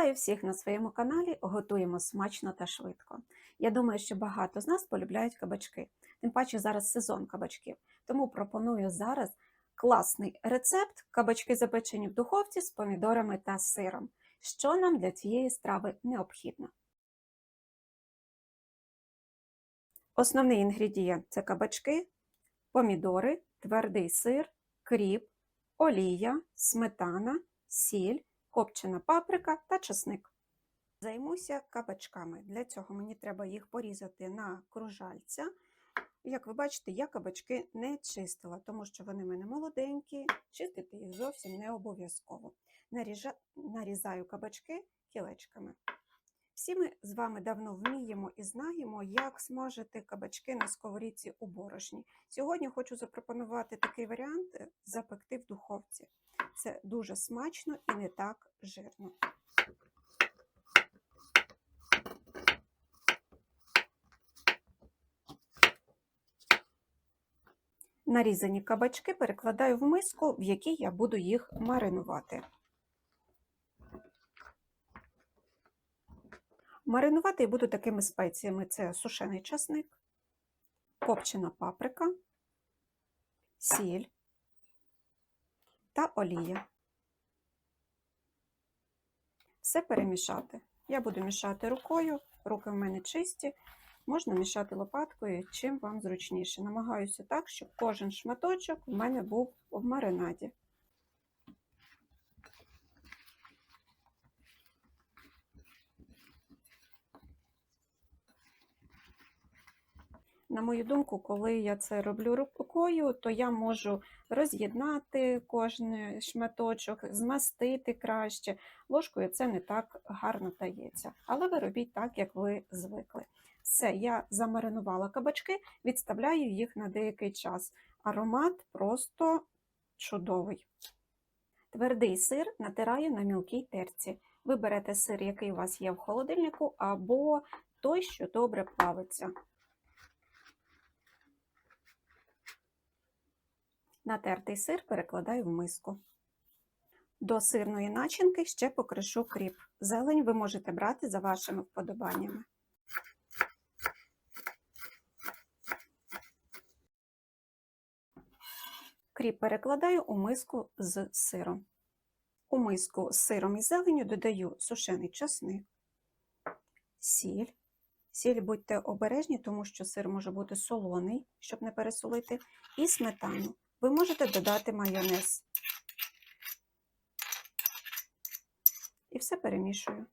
Вітаю всіх на своєму каналі. Готуємо смачно та швидко. Я думаю, що багато з нас полюбляють кабачки. Тим паче зараз сезон кабачків. Тому пропоную зараз класний рецепт кабачки запечені в духовці з помідорами та сиром. Що нам для цієї страви необхідно? Основний інгредієнт це кабачки, помідори, твердий сир, кріп, олія, сметана, сіль копчена паприка та чесник. Займуся кабачками. Для цього мені треба їх порізати на кружальця. Як ви бачите, я кабачки не чистила, тому що вони в мене молоденькі, чистити їх зовсім не обов'язково. Нарізаю кабачки кілечками. Всі ми з вами давно вміємо і знаємо, як смажити кабачки на сковорідці у борошні. Сьогодні хочу запропонувати такий варіант запекти в духовці. Це дуже смачно і не так жирно. Нарізані кабачки перекладаю в миску, в якій я буду їх маринувати. Маринувати буду такими спеціями: це сушений часник, копчена паприка, сіль та олія. Все перемішати. Я буду мішати рукою, руки в мене чисті, можна мішати лопаткою, чим вам зручніше. Намагаюся так, щоб кожен шматочок в мене був в маринаді. На мою думку, коли я це роблю рукою, то я можу роз'єднати кожен шматочок, змастити краще. Ложкою це не так гарно дається. Але ви робіть так, як ви звикли. Все, я замаринувала кабачки, відставляю їх на деякий час. Аромат просто чудовий. Твердий сир натираю на мілкій терці. Ви берете сир, який у вас є в холодильнику, або той, що добре плавиться. Натертий сир перекладаю в миску. До сирної начинки ще покришу кріп. Зелень ви можете брати за вашими вподобаннями. Кріп перекладаю у миску з сиром. У миску з сиром і зеленю додаю сушений часник, сіль. Сіль будьте обережні, тому що сир може бути солоний, щоб не пересолити, і сметану. Ви можете додати майонез. І все перемішую.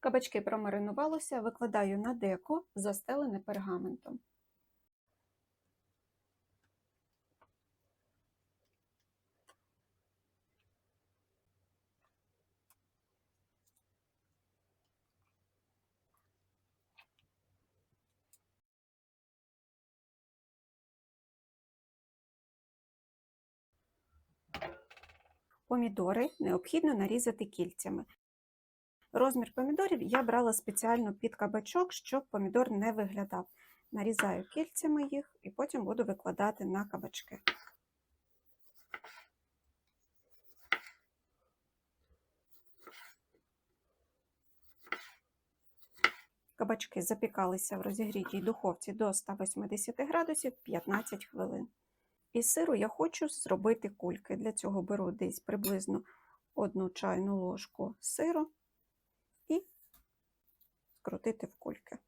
Кабачки промаринувалися, викладаю на деко, застелене пергаментом. Помідори необхідно нарізати кільцями. Розмір помідорів я брала спеціально під кабачок, щоб помідор не виглядав. Нарізаю кільцями їх і потім буду викладати на кабачки. Кабачки запікалися в розігрітій духовці до 180 градусів 15 хвилин. Із сиру я хочу зробити кульки. Для цього беру десь приблизно одну чайну ложку сиру і скрутити в кульки.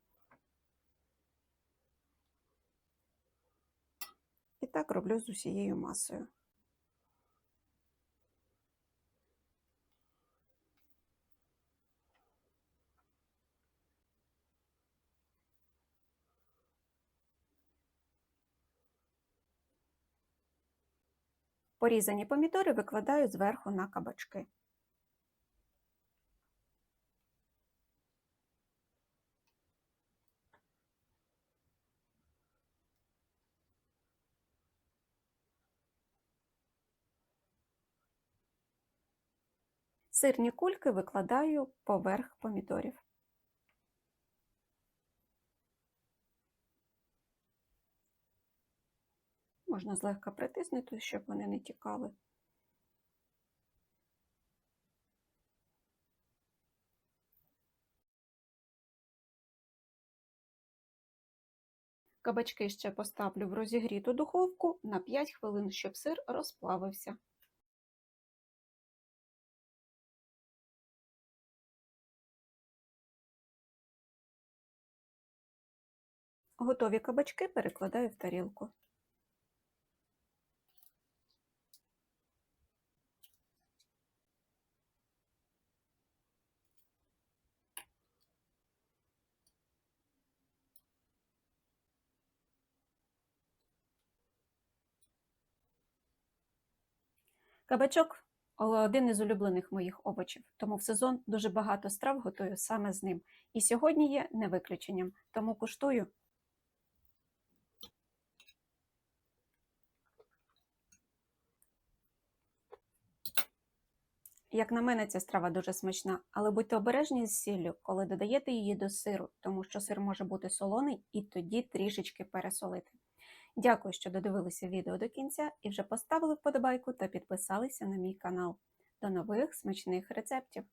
І так роблю з усією масою. Порізані помідори викладаю зверху на кабачки. Сирні кульки викладаю поверх помідорів. Можна злегка притиснути, щоб вони не тікали. Кабачки ще поставлю в розігріту духовку на 5 хвилин, щоб сир розплавився. Готові кабачки перекладаю в тарілку. Кабачок один із улюблених моїх овочів, тому в сезон дуже багато страв готую саме з ним. І сьогодні є не виключенням, тому куштую. Як на мене, ця страва дуже смачна, але будьте обережні з сіллю, коли додаєте її до сиру, тому що сир може бути солоний і тоді трішечки пересолити. Дякую, що додивилися відео до кінця і вже поставили вподобайку та підписалися на мій канал. До нових смачних рецептів!